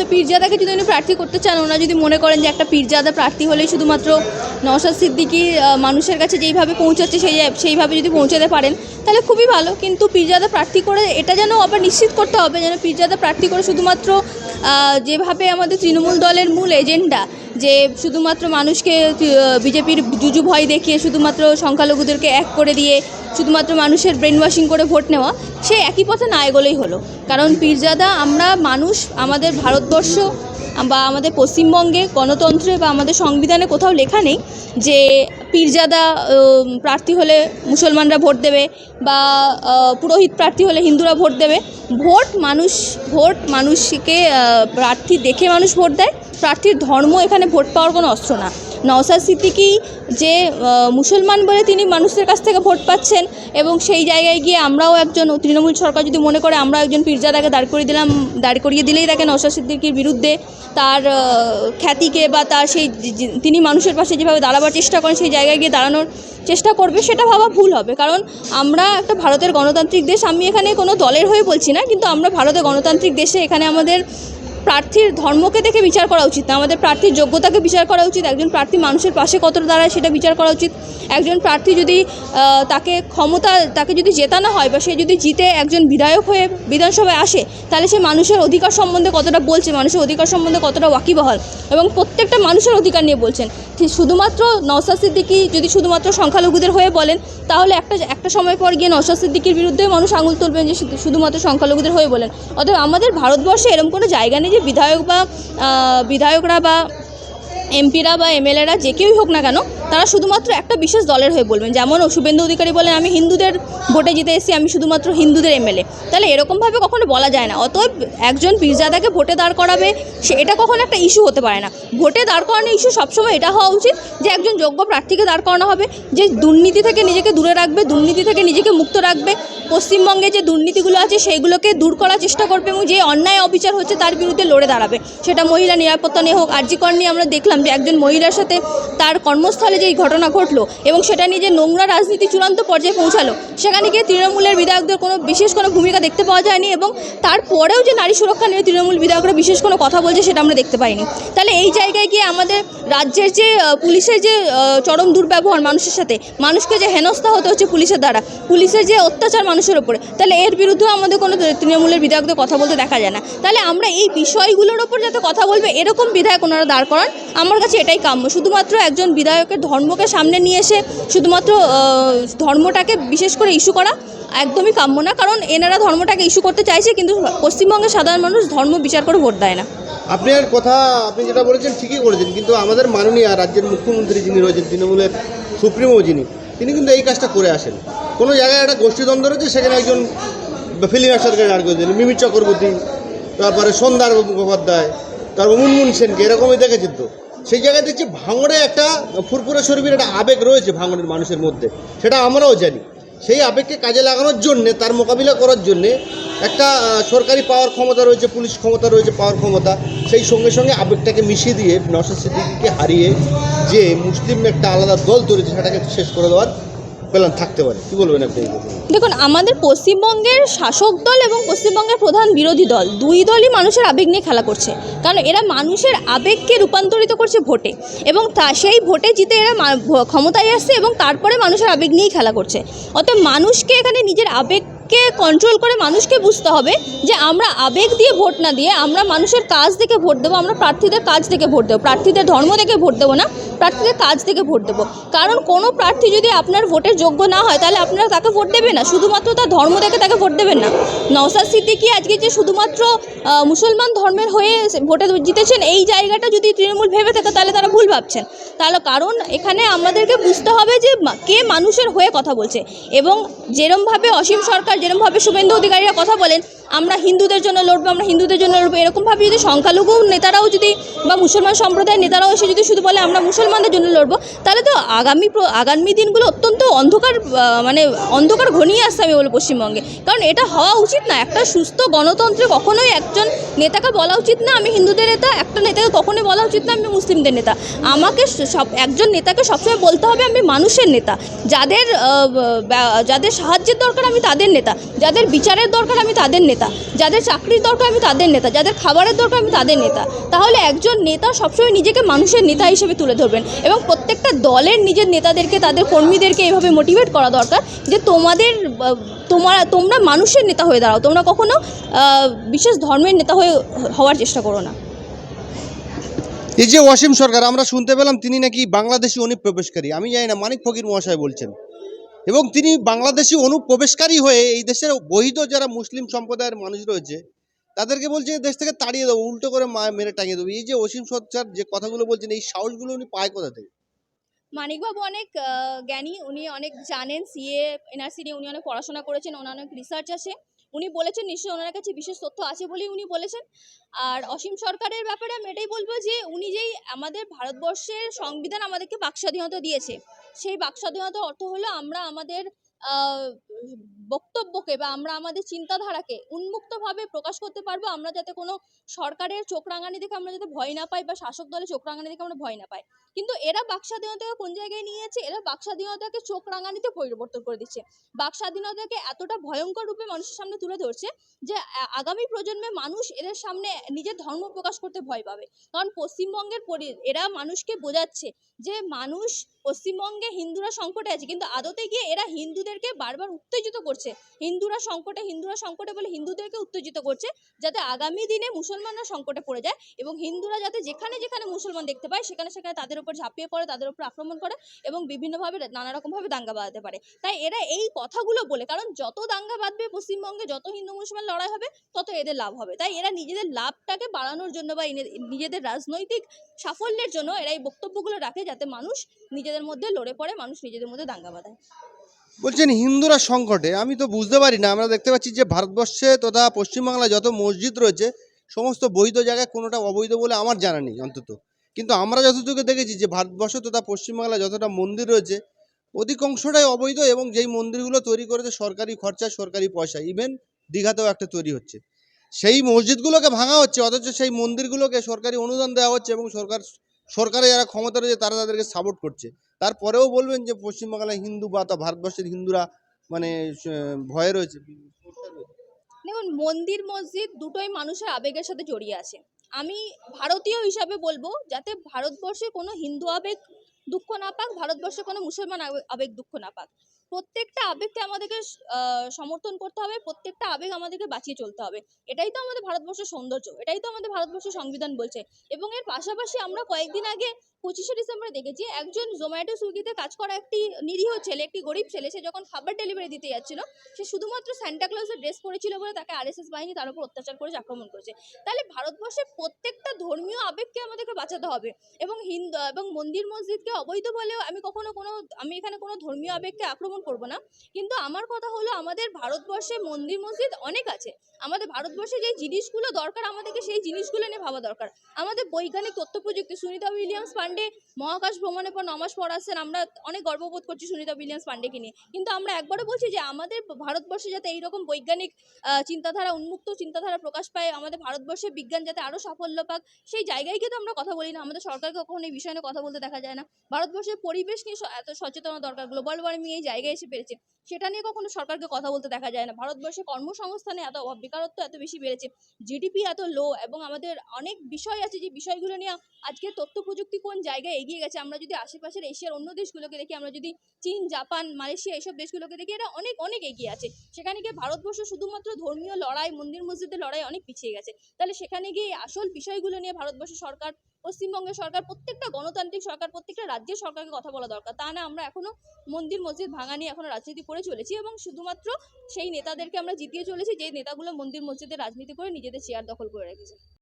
তো পীরজাদাকে যদি উনি প্রার্থী করতে চান, ওনারা যদি মনে করেন যে একটা পীরজাদা প্রার্থী হলেই শুধুমাত্র নওশাদ সিদ্দিকি মানুষের কাছে যেইভাবে পৌঁছাচ্ছে, সেই সেইভাবে যদি পৌঁছাতে পারেন, তাহলে খুবই ভালো। কিন্তু পীরজাদা প্রার্থী করে এটা যেন আবার নিশ্চিত করতে হবে, যেন পীরজাদা প্রার্থী করে শুধুমাত্র যেভাবে আমাদের তৃণমূল দলের মূল এজেন্ডা যে শুধুমাত্র মানুষকে বিজেপির জুজু ভয় দেখিয়ে শুধুমাত্র সংখ্যালঘুদেরকে এক করে দিয়ে শুধুমাত্র মানুষের ব্রেন ওয়াশিং করে ভোট নেওয়া, সে একই পথে না এগোলেই হলো। কারণ পীরজাদা, আমরা মানুষ, আমাদের ভারতবর্ষ বা আমাদের পশ্চিমবঙ্গে গণতন্ত্রে বা আমাদের সংবিধানে কোথাও লেখা নেই যে পীরজাদা প্রার্থী হলে মুসলমানরা ভোট দেবে বা পুরোহিত প্রার্থী হলে হিন্দুরা ভোট দেবে। ভোট মানুষ, ভোট মানুষকে প্রার্থী দেখে মানুষ ভোট দেয়। প্রার্থীর ধর্ম এখানে ভোট পাওয়ার কোনো অস্ত্র না। নওসাদ সিদ্দিকি যে মুসলমান বলে তিনি মানুষের কাছ থেকে ভোট পাচ্ছেন এবং সেই জায়গায় গিয়ে আমরাও একজন, তৃণমূল সরকার যদি মনে করে আমরা একজন পীরজাদাকে দাঁড় করিয়ে দিলাম, দাঁড় করিয়ে দিলেই তাকে নওসাদ সিদ্দিকির বিরুদ্ধে তার খ্যাতিকে বা তার সেই তিনি মানুষের পাশে যেভাবে দাঁড়াবার চেষ্টা করেন, সেই জায়গায় গিয়ে দাঁড়ানোর চেষ্টা করবে, সেটা ভাবা ভুল হবে। কারণ আমরা একটা ভারতের গণতান্ত্রিক দেশ, আমি এখানে কোনো দলের হয়ে বলছি না, কিন্তু আমরা ভারতের গণতান্ত্রিক দেশে এখানে আমাদের প্রার্থীর ধর্মকে দেখে বিচার করা উচিত না। আমাদের প্রার্থীর যোগ্যতাকে বিচার করা উচিত। একজন প্রার্থী মানুষের পাশে কতটা দাঁড়ায় সেটা বিচার করা উচিত। একজন প্রার্থী যদি তাকে ক্ষমতা, তাকে যদি জেতানো হয় বা সে যদি জিতে একজন বিধায়ক হয়ে বিধানসভায় আসে, তাহলে সে মানুষের অধিকার সম্বন্ধে কতটা বলছে, মানুষের অধিকার সম্বন্ধে কতটা ওয়াকিবহাল এবং প্রত্যেকটা মানুষের অধিকার নিয়ে বলছেন। শুধুমাত্র নওসাদ সিদ্দিকি যদি শুধুমাত্র সংখ্যালঘুদের হয়ে বলেন, তাহলে একটা একটা সময় পর গিয়ে নওসাদ সিদ্দিকির বিরুদ্ধেও মানুষ আঙুল তুলবেন যে শুধু- শুধুমাত্র সংখ্যালঘুদের হয়ে বলেন। অতএব আমাদের ভারতবর্ষে এরকম কোনো জায়গা নেই যে বিধায়ক বা বিধায়করা বা এমপিরা বা এমএলএরা যে কেউই হোক না কেন, তারা শুধুমাত্র একটা বিশেষ দলের হয়ে বলবেন। যেমন শুভেন্দু অধিকারী বলেন, আমি হিন্দুদের ভোটে জিতে এসেছি, আমি শুধুমাত্র হিন্দুদের এমএলএ। তাহলে এরকমভাবে কখনো বলা যায় না। অতএব একজন পীরজাদাকে ভোটে দাঁড় করাবে, সে, এটা কখনো একটা ইস্যু হতে পারে না। ভোটে দাঁড় করানো ইস্যু সবসময় এটা হওয়া উচিত যে একজন যোগ্য প্রার্থীকে দাঁড় করানো হবে, যে দুর্নীতি থেকে নিজেকে দূরে রাখবে, দুর্নীতি থেকে নিজেকে মুক্ত রাখবে। পশ্চিমবঙ্গে যে দুর্নীতিগুলো আছে, সেইগুলোকে দূর করার চেষ্টা করবে এবং যে অন্যায় অবিচার হচ্ছে তার বিরুদ্ধে লড়ে দাঁড়াবে। সেটা মহিলা নিরাপত্তা নিয়ে হোক আর্জিকর নিয়ে আমরা দেখলাম যে একজন মহিলার সাথে তার কর্মস্থলে যেই ঘটনা ঘটলো এবং সেটা নিয়ে যে নোংরা রাজনীতি চূড়ান্ত পর্যায়ে পৌঁছালো, সেখানে গিয়ে তৃণমূলের বিধায়কদের কোনো বিশেষ কোনো ভূমিকা দেখতে পাওয়া যায়নি এবং তারপরেও যে নারী সুরক্ষা নিয়ে তৃণমূল বিধায়করা বিশেষ কোনো কথা বলছে সেটা আমরা দেখতে পাইনি। তাহলে এই জায়গায় গিয়ে আমাদের রাজ্যের যে পুলিশের যে চরম দুর্ব্যবহার মানুষের সাথে, মানুষকে যে হেনস্থা হতে হচ্ছে পুলিশের দ্বারা, পুলিশের যে অত্যাচার মানুষের ওপরে তাহলে এর বিরুদ্ধেও আমাদের কোনো তৃণমূলের বিধায়কদের কথা বলতে দেখা যায় না। তাহলে আমরা এই বিষয়গুলোর ওপর যাতে কথা বলবে, এরকম বিধায়ক ওনারা দাঁড় করান, আমার কাছে এটাই কাম্য। শুধুমাত্র একজন বিধায়কের ধর্মকে সামনে নিয়ে এসে, শুধুমাত্র ধর্মটাকে বিশেষ করে ইস্যু করা একদমই কাম্য না, কারণ এনারা ধর্মটাকে ইস্যু করতে চাইছে, কিন্তু পশ্চিমবঙ্গের সাধারণ মানুষ ধর্ম বিচার করে ভোট দেয় না। আপনার কথা, আপনি যেটা বলেছেন ঠিকই করেছেন, কিন্তু আমাদের মাননীয় রাজ্যের মুখ্যমন্ত্রী যিনি রয়েছেন, তৃণমূলের সুপ্রিমো যিনি, তিনি কিন্তু এই কাজটা করে আসেন। কোনো জায়গায় একটা গোষ্ঠীদ্বন্দ্ব রয়েছে, সেখানে একজন ফিল্ম অ্যাক্টরকে দাঁড় করে দিলেন, মিমির চক্রবর্তী, তারপরে সন্ধ্যার মুখোপাধ্যায়, তারপর মুনমুন সেনকে, এরকমই দেখেছেন তো। সেই জায়গায় দেখছি ভাঙড়ে একটা ফুরফুরে শরীফের একটা আবেগ রয়েছে ভাঙড়ের মানুষের মধ্যে, সেটা আমরাও জানি। সেই আবেগকে কাজে লাগানোর জন্যে, তার মোকাবিলা করার জন্যে একটা সরকারি পাওয়ার ক্ষমতা রয়েছে, পুলিশ ক্ষমতা রয়েছে, পাওয়ার ক্ষমতা, সেই সঙ্গে সঙ্গে আবেগটাকে মিশিয়ে দিয়ে নশা সিদ্দিকিকে হারিয়ে যে মুসলিম একটা আলাদা দল তৈরি সেটাকে শেষ করে দেওয়ার প্ল্যান থাকতে পারে। কি বলবেন আপনি দেখুন, আমাদের পশ্চিমবঙ্গের শাসক দল এবং পশ্চিমবঙ্গের প্রধান বিরোধী দল, দুই দলই মানুষের আবেগ নিয়ে খেলা করছে। কারণ এরা মানুষের আবেগকে রূপান্তরিত করছে ভোটে এবং তা, সেই ভোটে জিতে এরা ক্ষমতায় আসছে এবং তারপরে মানুষের আবেগ নিয়েই খেলা করছে। অতএব মানুষকে এখানে নিজের আবেগকে কন্ট্রোল করে মানুষকে বুঝতে হবে যে আমরা আবেগ দিয়ে ভোট না দিয়ে আমরা মানুষের কাজ দেখে ভোট দেবো, আমরা প্রার্থীদের কাজ দেখে ভোট দেবো, প্রার্থীদের ধর্ম দেখে ভোট দেবো না, প্রার্থীদের কাজ দেখে ভোট দেবো। কারণ কোনো প্রার্থী যদি আপনার ভোটের যোগ্য না হয়, তাহলে আপনারা তাকে ভোট দেবেন না, শুধুমাত্র তার ধর্ম দেখে তাকে ভোট দেবেন না। নওসাদ সিদ্দিকি আজকে যে শুধুমাত্র মুসলমান ধর্মের হয়ে ভোটে জিতেছেন, এই জায়গাটা যদি তৃণমূল ভেবে থাকে, তাহলে তারা ভুল ভাবছেন। তাহলে কারণ এখানে আমাদেরকে বুঝতে হবে যে কে মানুষের হয়ে কথা বলছে। এবং যেরমভাবে অসীম সরকার যেরমভাবে শুভেন্দু অধিকারীরা কথা বলেন আমরা হিন্দুদের জন্য লড়বো, আমরা হিন্দুদের জন্য লড়বো। এরকমভাবে যদি সংখ্যালঘু নেতারাও যদি বা মুসলমান সম্প্রদায়ের নেতারাও এসে যদি শুধু বলে আমরা মুসলমানদের জন্য লড়বো, তাহলে তো আগামী আগামী দিনগুলো অত্যন্ত অন্ধকার মানে অন্ধকার ঘনিয়ে আসছে আমি বলব পশ্চিমবঙ্গে। কারণ এটা হওয়া উচিত না। একটা সুস্থ গণতন্ত্রে কখনোই একজন নেতাকে বলা উচিত না, আমি হিন্দুদের নেতা, একটা নেতাকে কখনোই বলা উচিত না, আমি মুসলিমদের নেতা। আমাকে সব একজন নেতাকে সবসময় বলতে হবে, আমি মানুষের নেতা। যাদের যাদের সাহায্যের দরকার আমি তাদের নেতা। যাদের বিচারের দরকার আমি তাদের নেতা। নেতা। যাদের চাকরির দরকার আমি তাদের নেতা, যাদের খাবারের দরকার আমি তাদের নেতা। তাহলে একজন নেতা সবসময় নিজেকে মানুষের নেতা হিসেবে তুলে ধরবেন এবং প্রত্যেকটা দলের নিজের নেতাদেরকে, তাদের কর্মীদেরকে এইভাবে মোটিভেট করা দরকার যে তোমাদের তোমার তোমরা মানুষের নেতা হয়ে দাঁড়াও। তোমরা কখনো বিশেষ ধর্মের নেতা হয়ে হওয়ার চেষ্টা করো না। এই যে ওয়াসিম সরকার, আমরা শুনতে পেলাম তিনি নাকি বাংলাদেশি অনুপ্রবেশকারী। আমি জানি না, মানিক ফকির মহাশয় বলছেন। এবং তিনি বাংলাদেশি অনুপ্রবেশকারী হয়ে এই দেশের বহিত যারা মুসলিম সম্প্রদায়ের মানুষ রয়েছে, তাদেরকে বলছে দেশ থেকে তাড়িয়ে দেবো উল্টো করে মেরে টাঙিয়ে দেবো। এই যে অসীম সচ্চার যে কথাগুলো বলছেন, এই সাহসগুলো উনি পায় কোথা থেকে? মানিকবাবু অনেক জ্ঞানী, উনি অনেক জানেন সিএ এনআরসি নিয়ে উনি অনেক পড়াশোনা করেছেন ওনার অনেক রিসার্চ আছে। উনি বলেছেন, নিশ্চয়ই ওনার কাছে বিশেষ তথ্য আছে বলেই উনি বলেছেন। আর অসীম সরকারের ব্যাপারে আমি এটাই বলব যে, উনি যেই আমাদের ভারতবর্ষের সংবিধান আমাদেরকে বাক স্বাধীনতা দিয়েছে, সেই বাক স্বাধীনতার অর্থ হলো আমরা আমাদের বক্তব্যকে বা আমরা আমাদের চিন্তাধারাকে উন্মুক্তভাবে প্রকাশ করতে পারব, আমরা যাতে কোনো সরকারের চোখ রাঙানি দেখে আমরা যাতে ভয় না পাই বা শাসক দলের চোখ রাঙানি দেখে আমরা ভয় না পাই। কিন্তু এরা বাক স্বাধীনতাকে কোন জায়গায় নিয়ে যাচ্ছে? এরা বাক স্বাধীনতাকে চোখ রাঙানিতে পরিবর্তন করে দিচ্ছে। বাক স্বাধীনতাকে এতটা ভয়ঙ্কর রূপে মানুষের সামনে তুলে ধরছে যে আগামী প্রজন্মে মানুষ এদের সামনে নিজের ধর্ম প্রকাশ করতে ভয় পাবে। কারণ পশ্চিমবঙ্গের এরা মানুষকে বোঝাচ্ছে যে, মানুষ পশ্চিমবঙ্গে হিন্দুরা সংকটে আছে, কিন্তু আদতে গিয়ে এরা হিন্দুদেরকে বারবার উত্তেজিত করছে। হিন্দুরা সংকটে হিন্দুরা সংকটে বলে হিন্দুদেরকে উত্তেজিত করছে, যাতে আগামী দিনে মুসলমানরা সংকটে পড়ে যায় এবং হিন্দুরা যাতে যেখানে যেখানে মুসলমান দেখতে পায়, সেখানে সেখানে তাদের উপর ঝাঁপিয়ে পড়ে, তাদের উপর আক্রমণ করে এবং বিভিন্নভাবে নানা রকমভাবে দাঙ্গা বাঁধাতে পারে। তাই এরা এই কথাগুলো বলে, কারণ যত দাঙ্গা বাঁধবে পশ্চিমবঙ্গে, যত হিন্দু মুসলমান লড়াই হবে, তত এদের লাভ হবে। তাই এরা নিজেদের লাভটাকে বাড়ানোর জন্য বা নিজেদের রাজনৈতিক সাফল্যের জন্য এরা এই বক্তব্যগুলো রাখে, যাতে মানুষ নিজেদের মধ্যে লড়ে পড়ে, মানুষ নিজেদের মধ্যে দাঙ্গা বাঁধায়। বলছেন হিন্দুরা সংকটে, আমি তো বুঝতে পারি না আমরা দেখতে পাচ্ছি যে ভারতবর্ষে তথা পশ্চিমবাংলায় যত মসজিদ রয়েছে, সমস্ত বৈধ জায়গায় কোনোটা অবৈধ বলে আমার জানা নেই অন্তত। কিন্তু আমরা যতটুকু দেখেছি যে ভারতবর্ষ তথা পশ্চিমবাংলায় যতটা মন্দির রয়েছে, অধিকাংশটাই অবৈধ এবং যেই মন্দিরগুলো তৈরি করেছে সরকারি খরচা সরকারি পয়সা ইভেন দীঘাতেও একটা তৈরি হচ্ছে। সেই মসজিদগুলোকে ভাঙা হচ্ছে, অথচ সেই মন্দিরগুলোকে সরকারি অনুদান দেওয়া হচ্ছে এবং সরকার, সরকারে যারা ক্ষমতা রয়েছে তারা তাদেরকে সাপোর্ট করছে। তারপরেও বলবেন যে পশ্চিমবাংলায় হিন্দু বা তা ভারতবর্ষের হিন্দুরা মানে ভয়ে রয়েছে। দেখুন, মন্দির, মসজিদ দুটোই মানুষের আবেগের সাথে জড়িয়ে আছে। আমি ভারতীয় হিসাবে বলব, যাতে ভারতবর্ষে কোনো হিন্দু আবেগ দুঃখ না পাক, ভারতবর্ষে কোনো মুসলমান আবে- আবেগ দুঃখ না পাক। প্রত্যেকটা আবেগকে আমাদেরকে সমর্থন করতে হবে, প্রত্যেকটা আবেগ আমাদেরকে বাঁচিয়ে চলতে হবে। এটাই তো আমাদের ভারতবর্ষের সৌন্দর্য, এটাই তো আমাদের ভারতবর্ষের সংবিধান বলছে। এবং এর পাশাপাশি আমরা কয়েকদিন আগে পঁচিশে ডিসেম্বরে দেখেছি, একজন জোম্যাটো সুইগিতে কাজ করা একটি নিরীহ ছেলে, একটি গরিব ছেলে, সে যখন খাবার ডেলিভারি দিতে যাচ্ছিল, সে শুধুমাত্র স্যান্টা ক্লজের ড্রেস পরেছিল বলে তাকে আরএসএস বাহিনী তার উপর অত্যাচার করেছে, আক্রমণ করেছে। তাহলে ভারতবর্ষের প্রত্যেকটা ধর্মীয় আবেগকে আমাদেরকে বাঁচাতে হবে। এবং হিন্দু, এবং মন্দির মসজিদকে অবৈধ বলেও আমি কখনো কোনো, আমি এখানে কোনো ধর্মীয় আবেগকে আক্রমণ করব না। কিন্তু আমার কথা হলো আমাদের ভারতবর্ষে মন্দির, মসজিদ অনেক আছে। আমাদের ভারতবর্ষে যে জিনিসগুলো দরকার, আমাদেরকে সেই জিনিসগুলো নিয়ে ভাবা দরকার। আমাদের বৈজ্ঞানিক তথ্য প্রযুক্তি সুনিতা উইলিয়ামস পান্ডে মহাকাশ ভ্রমণের পর নমাস পড়াচ্ছেন, আমরা অনেক গর্ববোধ করছি সুনিতা উইলিয়ামস পান্ডেকে নিয়ে। কিন্তু আমরা একবারও বলছি যে আমাদের ভারতবর্ষে যাতে এইরকম বৈজ্ঞানিক চিন্তাধারা, উন্মুক্ত চিন্তাধারা প্রকাশ পায়, আমাদের ভারতবর্ষে বিজ্ঞান যাতে আরও সাফল্য পাক, সেই জায়গায় গিয়ে তো আমরা কথা বলি না। আমাদের সরকারকে কখনো এই বিষয় নিয়ে কথা বলতে দেখা যায় না। ভারতবর্ষের পরিবেশ নিয়ে এত সচেতনতা দরকার। গ্লোবাল ওয়ার্মিং এই জায়গায় এসে পেরেছে। সেটা নিয়ে কখনো সরকারকে কথা বলতে দেখা যায় না। ভারতবর্ষে কর্মসংস্থানে এত অভাব বেকারত্ব এত বেশি বেড়েছে। জিডিপি এত লো এবং আমাদের অনেক বিষয় আছে যে বিষয়গুলো নিয়ে আজকে তথ্য প্রযুক্তি কোন জায়গায় এগিয়ে গেছে, আমরা যদি আশেপাশের এশিয়ার অন্য দেশগুলোকে দেখি, আমরা যদি চীন, জাপান, মালয়েশিয়া এইসব দেশগুলোকে দেখি, এরা অনেক অনেক এগিয়ে আছে। সেখানে গিয়ে ভারতবর্ষ শুধুমাত্র ধর্মীয় লড়াই, মন্দির মসজিদের লড়াই অনেক পিছিয়ে গেছে। তাহলে সেখানে গিয়ে আসল বিষয়গুলো নিয়ে ভারতবর্ষের সরকার পশ্চিমবঙ্গের সরকার, প্রত্যেকটা গণতান্ত্রিক সরকার, প্রত্যেকটা রাজ্যের সরকারকে কথা বলা দরকার। তা না, আমরা এখনও মন্দির, মসজিদ ভাঙা নিয়ে এখনও রাজনীতি করে চলেছি এবং শুধুমাত্র সেই নেতাদেরকে আমরা জিতিয়ে চলেছি যে নেতাগুলো মন্দির মসজিদের রাজনীতি করে নিজেদের চেয়ার দখল করে রেখেছে।